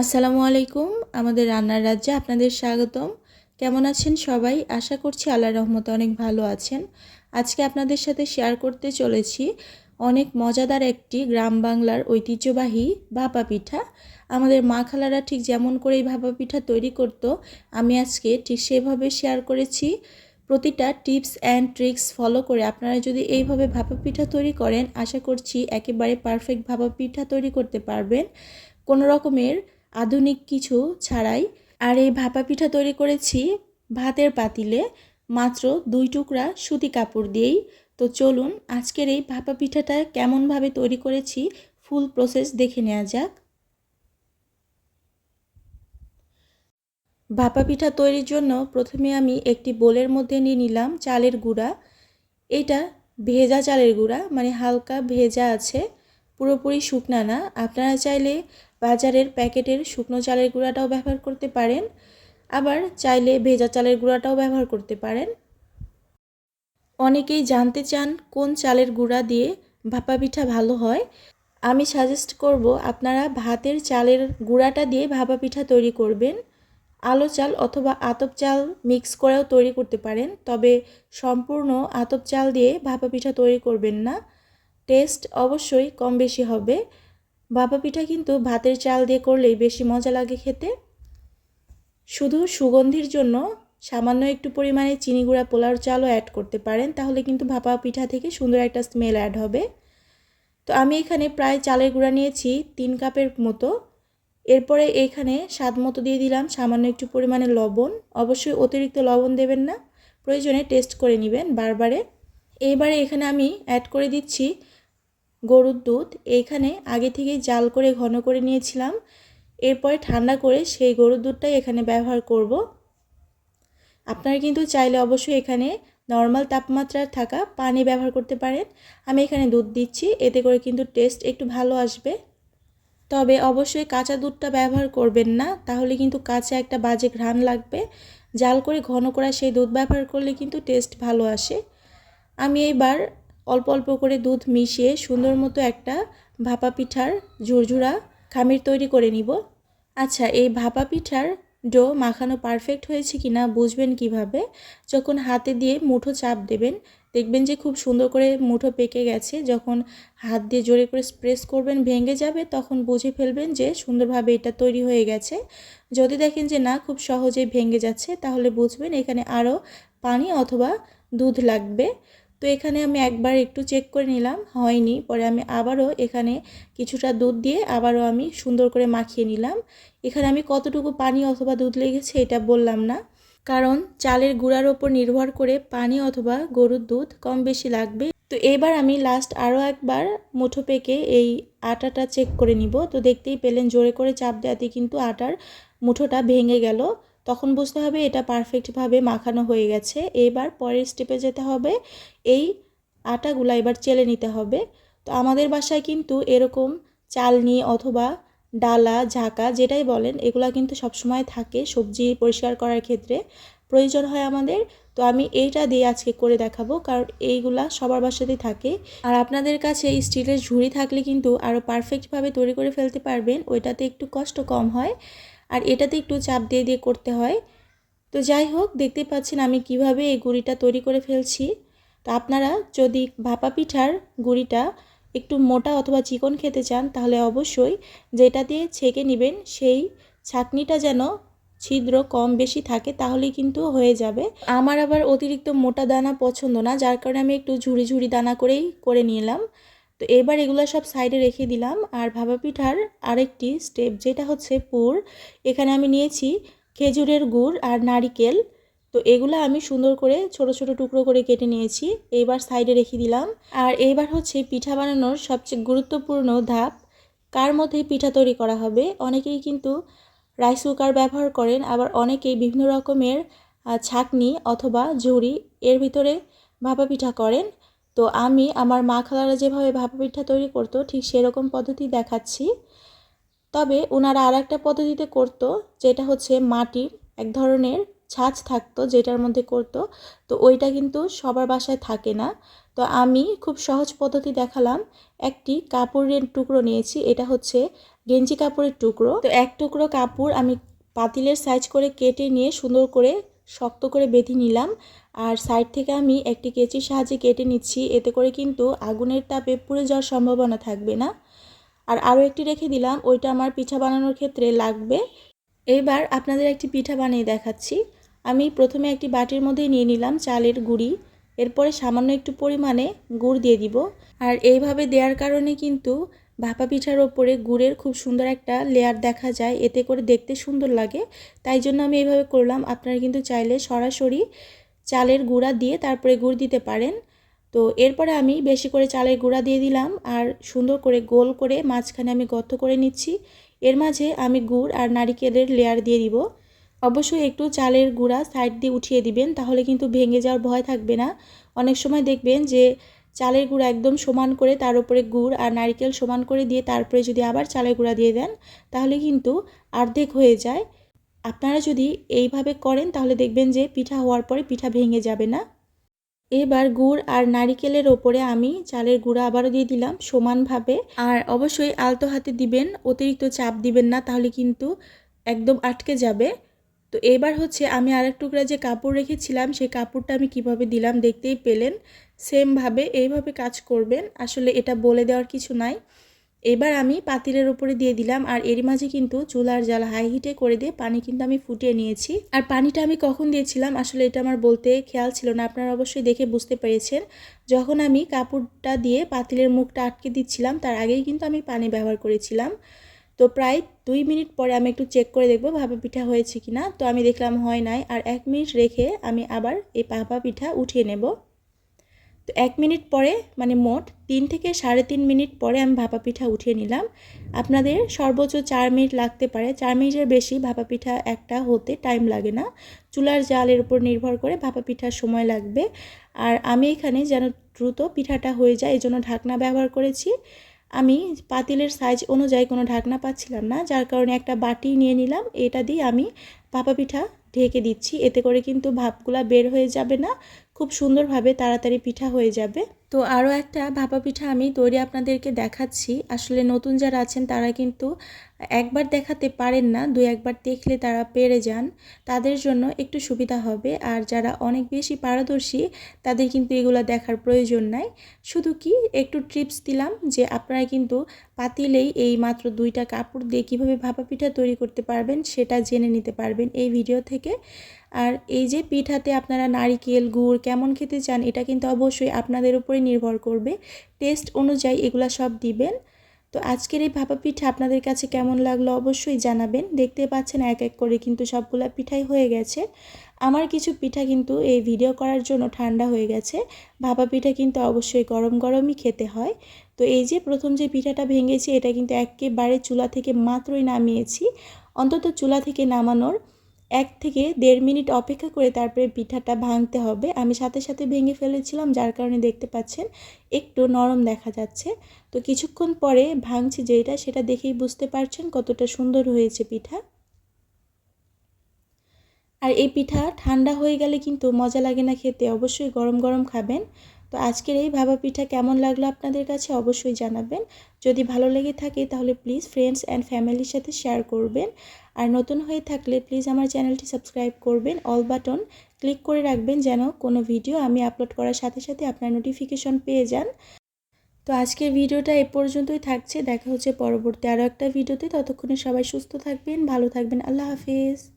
আসসালামু আলাইকুম, আমাদের রান্নার রাজ্যে আপনাদের স্বাগতম। কেমন আছেন সবাই? আশা করছি আল্লাহ রহমতে অনেক ভালো আছেন। আজকে আপনাদের সাথে শেয়ার করতে চলেছি অনেক মজাদার একটি গ্রাম বাংলার ঐতিহ্যবাহী ভাপা পিঠা। আমাদের মা খালারা ঠিক যেমন করে এই ভাপা পিঠা তৈরি করত, আমি আজকে ঠিক সেভাবে শেয়ার করেছি। প্রতিটা টিপস অ্যান্ড ট্রিক্স ফলো করে আপনারা যদি এইভাবে ভাপা পিঠা তৈরি করেন, আশা করছি একেবারে পারফেক্ট ভাপা পিঠা তৈরি করতে পারবেন। কোনো রকমের আধুনিক কিছু ছাড়াই। আর এই ভাপা পিঠা তৈরি করেছি ভাতের পাতিলে, মাত্র দুই টুকরা সুতি কাপড় দিয়েই। তো চলুন আজকের এই ভাপা পিঠাটা কেমনভাবে তৈরি করেছি ফুল প্রসেস দেখে নেওয়া যাক। ভাপা পিঠা তৈরির জন্য প্রথমে আমি একটি বোলের মধ্যে নিয়ে নিলাম চালের গুঁড়া। এটা ভেজা চালের গুঁড়া মানে হালকা ভেজা আছে, পুরোপুরি শুকনা না। আপনারা চাইলে বাজারের প্যাকেটের শুকনো চালের গুঁড়াটাও ব্যবহার করতে পারেন। আবার চাইলে ভেজা চালের গুঁড়াটাও ব্যবহার করতে পারেন। অনেকেই জানতে চান কোন চালের গুঁড়া দিয়ে ভাপা পিঠা ভালো হয়। আমি সাজেস্ট করব আপনারা ভাতের চালের গুঁড়াটা দিয়ে ভাপা পিঠা তৈরি করবেন। আলো চাল অথবা আতপ চাল মিক্স করেও তৈরি করতে পারেন। তবে সম্পূর্ণ আতপ চাল দিয়ে ভাপা পিঠা তৈরি করবেন না। টেস্ট অবশ্যই কম বেশি হবে। ভাপা পিঠা কিন্তু ভাতের চাল দিয়ে করলেই বেশি মজা লাগে খেতে। শুধু সুগন্ধির জন্য সামান্য একটু পরিমাণে চিনি গুঁড়া পোলাওর চালও অ্যাড করতে পারেন, তাহলে কিন্তু ভাপা পিঠা থেকে সুন্দর একটা স্মেল অ্যাড হবে। তো আমি এখানে প্রায় চালের গুঁড়া নিয়েছি তিন কাপের মতো। এরপরে এখানে স্বাদ মতো দিয়ে দিলাম সামান্য একটু পরিমাণে লবণ। অবশ্যই অতিরিক্ত লবণ দেবেন না, প্রয়োজনে টেস্ট করে নেবেন বারবারে। এইবারে এখানে আমি অ্যাড করে দিচ্ছি গরুর দুধ এইখানে আগে থেকেই জাল করে ঘন করে নিয়েছিলাম। এরপরে ঠান্ডা করে সেই গরুর দুধটাই এখানে ব্যবহার করব। আপনারা কিন্তু চাইলে অবশ্যই এখানে নর্মাল তাপমাত্রার থাকা পানি ব্যবহার করতে পারেন। আমি এখানে দুধ দিচ্ছি, এতে করে কিন্তু টেস্ট একটু ভালো আসবে। তবে অবশ্যই কাঁচা দুধটা ব্যবহার করবেন না, তাহলে কিন্তু কাঁচা একটা বাজে ঘ্রাণ লাগবে। জাল করে ঘন করা সেই দুধ ব্যবহার করলে কিন্তু টেস্ট ভালো আসে। আমি এইবার অল্প অল্প করে দুধ মিশিয়ে সুন্দর মতো একটা ভাপা পিঠার ঝুরঝুরা খামির তৈরি করে নিব। আচ্ছা এই ভাপা পিঠার ডো মাখানো পারফেক্ট হয়েছে কি না বুঝবেন কীভাবে? যখন হাতে দিয়ে মুঠো চাপ দেবেন, দেখবেন যে খুব সুন্দর করে মুঠো পেকে গেছে। যখন হাত দিয়ে জোরে করে স্প্রেস করবেন, ভেঙে যাবে, তখন বুঝে ফেলবেন যে সুন্দরভাবে এটা তৈরি হয়ে গেছে। যদি দেখেন যে না, খুব সহজে ভেঙে যাচ্ছে, তাহলে বুঝবেন এখানে আরও পানি অথবা দুধ লাগবে। তো এখানে আমি একবার একটু চেক করে নিলাম, হয়নি। পরে আমি আবারও এখানে কিছুটা দুধ দিয়ে আবারও আমি সুন্দর করে মাখিয়ে নিলাম। এখানে আমি কতটুকু পানি অথবা দুধ লেগেছে এটা বললাম না, কারণ চালের গুঁড়ার ওপর নির্ভর করে পানি অথবা গরুর দুধ কম বেশি লাগবে। তো এবার আমি লাস্ট আরও একবার মুঠো পেকে এই আটাটা চেক করে নিব। তো দেখতেই পেলেন জোরে করে চাপ দেওয়াতে কিন্তু আটার মুঠোটা ভেঙে গেল। তখন বুঝতে হবে এটা পারফেক্টভাবে মাখানো হয়ে গেছে। এবার পরের স্টেপে যেতে হবে, এই আটাগুলো এবার চেলে নিতে হবে। তো আমাদের বাসায় কিন্তু এরকম চালনি অথবা ডালা, ঝাঁকা যেটাই বলেন, এগুলা কিন্তু সবসময় থাকে সবজি পরিষ্কার করার ক্ষেত্রে। প্রয়োজন হয় আমাদের। তো আমি এইটা দিয়ে আজকে করে দেখাবো, কারণ এইগুলা সবার বাসাতেই থাকে। আর আপনাদের কাছে এই স্টিলের ঝুড়ি থাকলে কিন্তু আরও পারফেক্টভাবে তৈরি করে ফেলতে পারবেন, ওইটাতে একটু কষ্ট কম হয়। আর এটাতে একটু চাপ দিয়ে দিয়ে করতে হয়। তো যাই হোক, দেখতে পাচ্ছেন আমি কীভাবে এই গুঁড়িটা তৈরি করে ফেলছি। তো আপনারা যদি ভাপা পিঠার গুড়িটা একটু মোটা অথবা চিকন খেতে চান, তাহলে অবশ্যই যেটা দিয়ে ছেঁকে নেবেন, সেই ছাকনিটা যেন ছিদ্র কম বেশি থাকে, তাহলেই কিন্তু হয়ে যাবে। আমার আবার অতিরিক্ত মোটা দানা পছন্দ না, যার কারণে আমি একটু ঝুড়ি ঝুড়ি দানা করেই করে নিলাম। তো এবার এগুলো সব সাইডে রেখে দিলাম। আর ভাপা পিঠার আরেকটি স্টেপ যেটা হচ্ছে পুর, এখানে আমি নিয়েছি খেজুরের গুড় আর নারিকেল। তো এগুলো আমি সুন্দর করে ছোট ছোট টুকরো করে কেটে নিয়েছি এইবার সাইডে রেখে দিলাম। আর এইবার হচ্ছে পিঠা বানানোর সবচেয়ে গুরুত্বপূর্ণ ধাপ, কার মধ্যে পিঠা তৈরি করা হবে? অনেকেই কিন্তু রাইস কুকার ব্যবহার করেন, আবার অনেকেই বিভিন্ন রকমের ছাকনি অথবা ঝুড়ি এর ভিতরে ভাপা পিঠা করেন। তো আমি আমার মা খালারা যেভাবে ভাপা পিঠা তৈরি করতো, ঠিক সেরকম পদ্ধতি দেখাচ্ছি। তবে ওনারা আর একটা পদ্ধতিতে করতো, যেটা হচ্ছে মাটির এক ধরনের ছাঁচ থাকতো যেটার মধ্যে করতো, তো ওইটা কিন্তু সবার বাসায় থাকে না। তো আমি খুব সহজ পদ্ধতি দেখালাম, একটি কাপড়ের টুকরো নিয়েছি, এটা হচ্ছে গেঞ্জি কাপড়ের টুকরো। তো এক টুকরো কাপড় আমি পাতিলের সাইজ করে কেটে নিয়ে সুন্দর করে শক্ত করে বেঁধে নিলাম আর সাইড থেকে আমি একটি কেচির সাহায্যে কেটে নিচ্ছি, এতে করে কিন্তু আগুনের তাপে পুড়ে যাওয়ার সম্ভাবনা থাকবে না। আর আরও একটি রেখে দিলাম, ওইটা আমার পিঠা বানানোর ক্ষেত্রে লাগবে। এবার আপনাদের একটি পিঠা বানিয়ে দেখাচ্ছি। আমি প্রথমে একটি বাটির মধ্যে নিয়ে নিলাম চালের গুঁড়ি, এরপরে সামান্য একটু পরিমাণে গুড় দিয়ে দিব। আর এইভাবে দেওয়ার কারণে কিন্তু ভাপা পিঠার ওপরে গুড়ের খুব সুন্দর একটা লেয়ার দেখা যায়, এতে করে দেখতে সুন্দর লাগে। তাই জন্য আমি এইভাবে করলাম, আপনারা কিন্তু চাইলে সরাসরি চালের গুঁড়া দিয়ে তারপরে গুড় দিতে পারেন। তো এরপরে আমি বেশি করে চালের গুঁড়া দিয়ে দিলাম আর সুন্দর করে গোল করে মাঝখানে আমি গর্ত করে নিচ্ছি। এর মাঝে আমি গুড় আর নারিকেলের লেয়ার দিয়ে দিব। অবশ্যই একটু চালের গুঁড়া সাইড দিয়ে উঠিয়ে দিবেন, তাহলে কিন্তু ভেঙে যাওয়ার ভয় থাকবে না। অনেক সময় দেখবেন যে চালের গুঁড়া একদম সমান করে তার উপরে গুড় আর নারিকেল সমান করে দিয়ে তারপরে যদি আবার চালের গুঁড়া দিয়ে দেন, তাহলে কিন্তু অর্ধেক হয়ে যায়। আপনারা যদি এইভাবে করেন, তাহলে দেখবেন যে পিঠা হওয়ার পরে পিঠা ভেঙে যাবে না। এবার গুড় আর নারিকেলের ওপরে আমি চালের গুঁড়া আবারও দিয়ে দিলাম সমানভাবে। আর অবশ্যই আলতো হাতে দিবেন, অতিরিক্ত চাপ দিবেন না, তাহলে কিন্তু একদম আটকে যাবে। তো এবার হচ্ছে আমি আরেক টুকরা যে কাপড় রেখেছিলাম, সেই কাপড়টা আমি কীভাবে দিলাম দেখতেই পেলেন। সেমভাবে এইভাবে কাজ করবেন। আসলে এটা বলে দেওয়ার কিছু নাই। এবার আমি পাতিলের উপরে দিয়ে দিলাম, আর এরই মাঝে কিন্তু চুলার জাল হাই হিটে করে দিয়ে পানি কিন্তু আমি ফুটিয়ে নিয়েছি। আর পানিটা আমি কখন দিয়েছিলাম, আসলে এটা আমার বলতে খেয়াল ছিল না, আপনারা অবশ্যই দেখে বুঝতে পেরেছেন। যখন আমি কাপড়টা দিয়ে পাতিলের মুখটা আটকে দিচ্ছিলাম, তার আগেই কিন্তু আমি পানি ব্যবহার করেছিলাম। তো প্রায় দুই মিনিট পরে আমি একটু চেক করে দেখব ভাপা পিঠা হয়েছে কি না তো আমি দেখলাম হয় নাই, আর এক মিনিট রেখে আমি আবার এই ভাপা পিঠা উঠিয়ে নেব। তো এক মিনিট পরে মানে মোট তিন থেকে সাড়ে তিন মিনিট পরে আমি ভাপা পিঠা উঠিয়ে নিলাম। আপনাদের সর্বোচ্চ চার মিনিট লাগতে পারে। চার মিনিটের বেশি ভাপা পিঠা একটা হতে টাইম লাগে না। চুলার জালের উপর নির্ভর করে ভাপা পিঠার সময় লাগবে। আর আমি এখানে যেন দ্রুত পিঠাটা হয়ে যায়, এই জন্য ঢাকনা ব্যবহার করেছি। আমি পাতিলের সাইজ অনুযায়ী কোনো ঢাকনা পাচ্ছিলাম না, যার কারণে একটা বাটি নিয়ে নিলাম। এটা দিয়ে আমি ভাপা পিঠা ঢেকে দিচ্ছি। এতে করে কিন্তু ভাপগুলা বের হয়ে যাবে না। খুব সুন্দরভাবে তাড়াতাড়ি পিঠা হয়ে যাবে। তো আরও একটা ভাপা পিঠা আমি তৈরি আপনাদেরকে দেখাচ্ছি। আসলে নতুন যারা আছেন, তারা কিন্তু একবার দেখাতে পারেন না, দু একবার দেখলে তারা পেরে যান। তাদের জন্য একটু সুবিধা হবে। আর যারা অনেক বেশি পারদর্শী, তাদের কিন্তু এগুলো দেখার প্রয়োজন নাই। শুধু কি, একটু ট্রিপস দিলাম যে আপনারা কিন্তু পাতিলেই এই মাত্র দুইটা কাপড় দিয়ে কীভাবে ভাপা পিঠা তৈরি করতে পারবেন, সেটা জেনে নিতে পারবেন এই ভিডিও থেকে। আর এই যে পিঠাতে আপনারা নারিকেল, গুড় কেমন খেতে চান, এটা কিন্তু অবশ্যই আপনাদের উপরে নির্ভর করবে। টেস্ট অনুযায়ী এগুলা সব দিবেন। তো আজকের এই ভাপা পিঠা আপনাদের কাছে কেমন লাগল অবশ্যই জানাবেন। দেখতে পাচ্ছেন এক এক করে কিন্তু সবগুলা পিঠাই হয়ে গেছে। আমার কিছু পিঠা কিন্তু এই ভিডিও করার জন্য ঠান্ডা হয়ে গেছে। ভাপা পিঠা কিন্তু অবশ্যই গরম গরমই খেতে হয়। তো এই যে প্রথম যে পিঠাটা ভেঙেছি, এটা কিন্তু একেবারে চুলা থেকে মাত্রই নামিয়েছি। অন্তত চুলা থেকে নামানোর। এক থেকে দেড় মিনিট অপেক্ষা করে তারপরে পিঠাটা ভাঙতে হবে। আমি সাথে সাথে ভেঙে ফেলেছিলাম, যার কারণে দেখতে পাচ্ছেন একটু নরম দেখা যাচ্ছে। তো কিছুক্ষণ পরে ভাঙছি যেটা, সেটা দেখেই বুঝতে পারছেন কতটা সুন্দর হয়েছে পিঠা। আর এই পিঠা ঠান্ডা হয়ে গেলে কিন্তু মজা লাগে না খেতে, অবশ্যই গরম গরম খাবেন। তো আজকের এই ভাবা পিঠা কেমন লাগল আপনাদের কাছে অবশ্যই জানাবেন। যদি ভালো লেগে থাকে তাহলে প্লিজ ফ্রেন্ডস অ্যান্ড ফ্যামিলির সাথে শেয়ার করবেন। আর নতুন হয়ে থাকলে প্লিজ আমার চ্যানেলটি সাবস্ক্রাইব করবেন। অল বাটন ক্লিক করে রাখবেন যেন কোনো ভিডিও আমি আপলোড করার সাথে সাথে আপনার নোটিফিকেশন পেয়ে যান। তো আজকের ভিডিওটা এ পর্যন্তই থাকছে। দেখা হচ্ছে পরবর্তী আরও একটা ভিডিওতে ততক্ষণে সবাই সুস্থ থাকবেন, ভালো থাকবেন। আল্লাহ হাফিজ।